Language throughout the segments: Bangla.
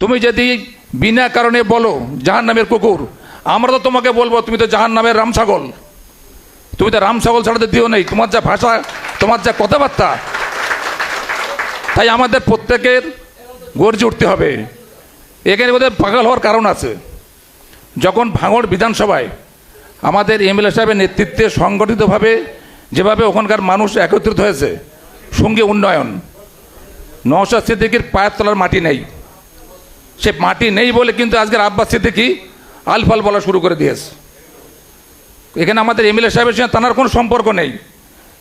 তুমি যদি বিনা কারণে বলো জাহান নামের কুকুর, আমরা তো তোমাকে বলব, তুমি তো জাহান নামের রাম ছাগল। তুমি তো রাম ছাগল ছাড়াতে দিও নেই, তোমার যা ভাষা, তোমার যা কথাবার্তা। তাই আমাদের প্রত্যেকের গর্জে উঠতে হবে। এখানে বোধহয় পাগল হওয়ার কারণ আছে। যখন ভাঙড় বিধানসভায় আমাদের এমএলএ সাহেবের নেতৃত্বে সংগঠিতভাবে যেভাবে ওখানকার মানুষ একত্রিত হয়েছে, সঙ্গে উন্নয়ন, নওশাদ সিদ্দিকির পায়ের তলার মাটি নেই। সে মাটি নেই বলে কিন্তু আজকের আব্বাস সিদ্দিকি আলফাল বলা শুরু করে দিয়েছে। এখানে আমাদের এমএলএ সাহেবের সঙ্গে তার কোনো সম্পর্ক নেই।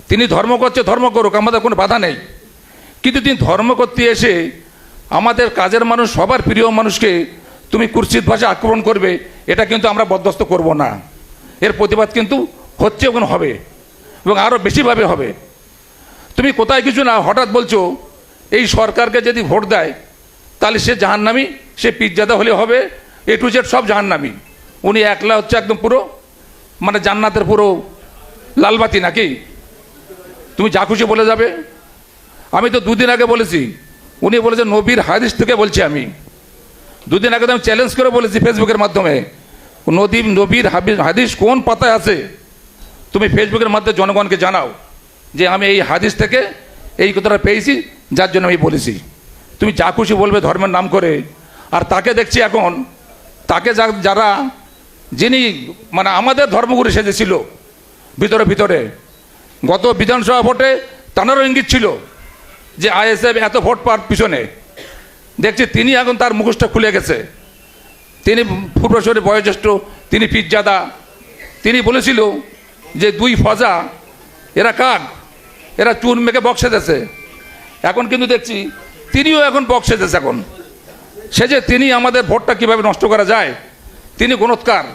তিনি ধর্ম করছে, ধর্ম করুক, আমাদের কোনো বাধা নেই। কিন্তু তিনি ধর্ম করতে এসে আমাদের কাজের মানুষ, সবার প্রিয় মানুষকে তুমি কুৎসিত ভাষা আক্রমণ করবে, এটা কিন্তু আমরা বরদাস্ত করব না। এর প্রতিবাদ কিন্তু হচ্ছে এবং হবে এবং আরও বেশিভাবে হবে। তুমি কোথায় কিছু না হঠাৎ বলছো, এই সরকারকে যদি ভোট দেয়, তাহলে সে জাহান্নামি সে পিজ্জাদা হলে হবে এ টু জেড সব জাহান্নামি। উনি একলা হচ্ছে একদম পুরো মানে জান্নাতের পুরো লালবাতি নাকি? তুমি যা খুশি বলে যাবে। আমি তো দুদিন আগে বলেছি, উনি বলেছে নবীর হাদিস থেকে বলছি আমি। দুদিন আগে তো আমি চ্যালেঞ্জ করে বলেছি ফেসবুকের মাধ্যমে, নদী, নবীর হাদিস কোন পাতায় আছে? তুমি ফেসবুকের মাধ্যমে জনগণকে জানাও যে আমি এই হাদিস থেকে এই কথাটা পেয়েছি, যার জন্য আমি বলেছি। তুমি যা খুশি বলবে ধর্মের নাম করে আর তাকে দেখছি এখন। তাকে যারা, যিনি মানে আমাদের ধর্মগুরু সেজেছিল ভিতরে ভিতরে, গত বিধানসভা ভোটে তানারও ইঙ্গিত ছিল যে আইএসএফ এত ভোট পাওয়ার পিছনে। দেখছি তিনি এখন তার মুখোশটা খুলে গেছে। তিনি পূর্বশরী বয়োজ্যেষ্ঠ, তিনি পিজ্জাদা তিনি বলেছিল যে দুই ফজা, এরা কাক? এরা চুন মেখে বক্সে দেছে এখন কিন্তু দেখছি তিনিও এখন বক্সে দেছে এখন। সে যে তিনি আমাদের ভোটটা কীভাবে নষ্ট করা যায়, তিনি গুণৎকার।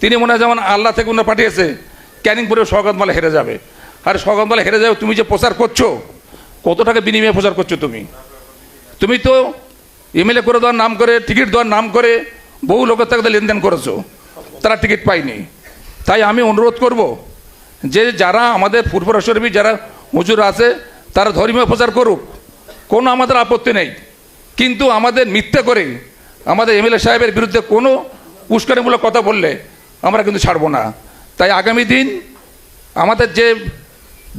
তিনি মনে হয় যেমন আল্লাহ থেকে উনি পাঠিয়েছে ক্যানিং করে সগতমালা হেরে যাবে। আর সগতমালা হেরে যাবে, তুমি যে প্রচার করছ কত টাকা বিনিময়ে প্রচার করছ তুমি? তুমি তো এমএলএ করে দেওয়ার নাম করে, টিকিট দেওয়ার নাম করে, বহু লোকের থেকে লেনদেন করেছ, তারা টিকিট পায়নি। তাই আমি অনুরোধ করব যে যারা আমাদের পূর্বরাশরবী যারা হুজুর আছে, তারা ধর্মীয় প্রচার করুক, কোনো আমাদের আপত্তি নেই। কিন্তু আমাদের মিথ্যে করে আমাদের এমএলএ সাহেবের বিরুদ্ধে কোনো উস্কানিমূলক কথা বললে আমরা কিন্তু ছাড়বো না। তাই আগামী দিন আমাদের যে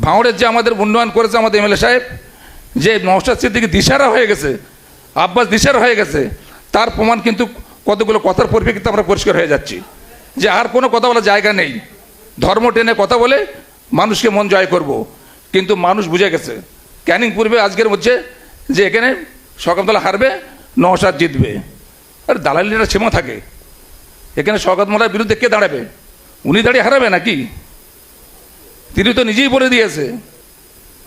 ভাঙড়ের যে আমাদের উন্নয়ন করেছে আমাদের এমএলএ সাহেব, যে নওশাদ সিদ্দিকি দিশারা হয়ে গেছে, আব্বাস দিশারা হয়ে গেছে, তার প্রমাণ কিন্তু কতগুলো কথার পরিপ্রেক্ষিতে আমরা পরিষ্কার হয়ে যাচ্ছি। যে আর কোনো কথা বলার জায়গা নেই। ধর্ম টেনে কথা বলে মানুষকে মন জয় করব। কিন্তু মানুষ বুঝে গেছে। ক্যানিং পূর্বে আজকের হচ্ছে যে এখানে সকালতলা হারবে, নওশাদ জিতবে। আর দালালিরা সীমা থাকে। এখানে শওকত মোল্লার বিরুদ্ধে কে দাঁড়াবে? উনি দাঁড়িয়ে হারাবে নাকি? তিনি তো নিজেই বলে দিয়েছে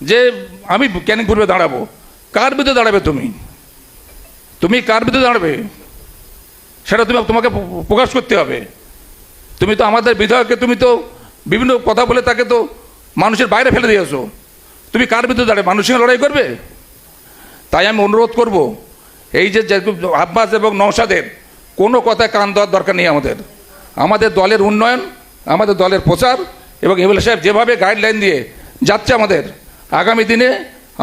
যে, আমি ক্যানিং পূর্বে দাঁড়াবো? কার বিরুদ্ধে দাঁড়াবে তুমি? তুমি কার বিরুদ্ধে দাঁড়াবে? সেটা তুমি তোমাকে প্রকাশ করতে হবে। তুমি তো আমাদের বিধায়ককে তুমি তো বিভিন্ন কথা বলে তাকে তো মানুষের বাইরে ফেলে দিয়েছ। তুমি কার বিরুদ্ধে দাঁড়াবে? মানুষের লড়াই করবে? তাই আমি অনুরোধ করব, এই যে আব্বাস এবং নৌসাদের কোনো কথায় কান দেওয়ার দরকার নেই আমাদের। আমাদের দলের উন্নয়ন, আমাদের দলের প্রচার এবং এমএলএ সাহেব যেভাবে গাইডলাইন দিয়ে যাচ্ছে আমাদের, আগামী দিনে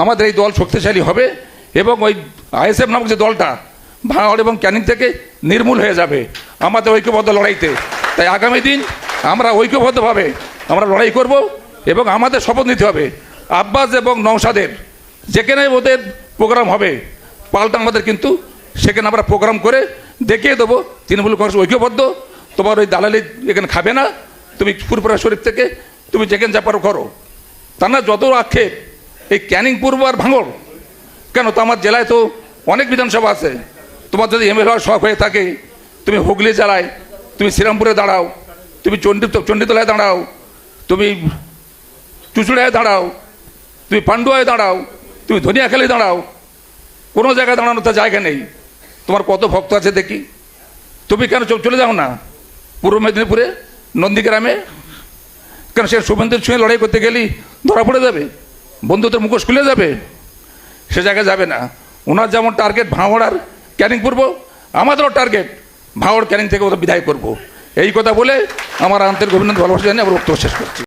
আমাদের এই দল শক্তিশালী হবে এবং ওই আইএসএফ নামক যে দলটা ভাঙড় এবং ক্যানিং থেকে নির্মূল হয়ে যাবে। আমাদের ঐক্যবদ্ধ লড়াইতে। তাই আগামী দিন আমরা ঐক্যবদ্ধভাবে আমরা লড়াই করব এবং আমাদের শপথ নিতে হবে। আব্বাস এবং নৌসাদের যেখানে ওদের প্রোগ্রাম হবে, পাল্টা আমাদের কিন্তু সেখানে আমরা প্রোগ্রাম করে দেখিয়ে দেবো। তৃণমূল কংগ্রেস ঐক্যবদ্ধ, তোমার ওই দালালি এখানে খাবে না, তুমি ফুরপুরা শরীফ থেকে তুমি যেখানে যা পারো করো। তা না, যত আক্ষেপ, এই ক্যানিং পূর্ব আর ভাঙড় কেন তো আমার জেলায় তো অনেক বিধানসভা আছে। তোমার যদি এমএল হওয়ার শখ হয়ে থাকে, তুমি হুগলি জেলায়, তুমি শ্রীরামপুরে দাঁড়াও, তুমি চণ্ডী চণ্ডীতলায় দাঁড়াও, তুমি চুচুড়ায় দাঁড়াও, তুমি পান্ডুয়ায় দাঁড়াও তুমি ধনিয়াখালি দাঁড়াও। কোনো জায়গায় দাঁড়ানোর তো জায়গা নেই। তোমার কত ভক্ত আছে দেখি। তুমি কেন চলে যাও না? পূর্ব মেদিনীপুরে, নন্দীগ্রামে? কেন সে শুভেন্দুর ছুঁয়ে লড়াই করতে গেলেই ধরা পড়ে যাবে? বন্ধুদের মুখোশ খুলে যাবে? সে জায়গায় যাবে না। ওনার যেমন টার্গেট ভাঙড় আর ক্যানিং করব আমাদেরও টার্গেট ভাঙড় ক্যানিং থেকে ওদের বিদায় করব। এই কথা বলে আমার আন্তরিক অভিনন্দন, ভালোবাসা জানিয়ে আমার বক্তব্য শেষ করছি।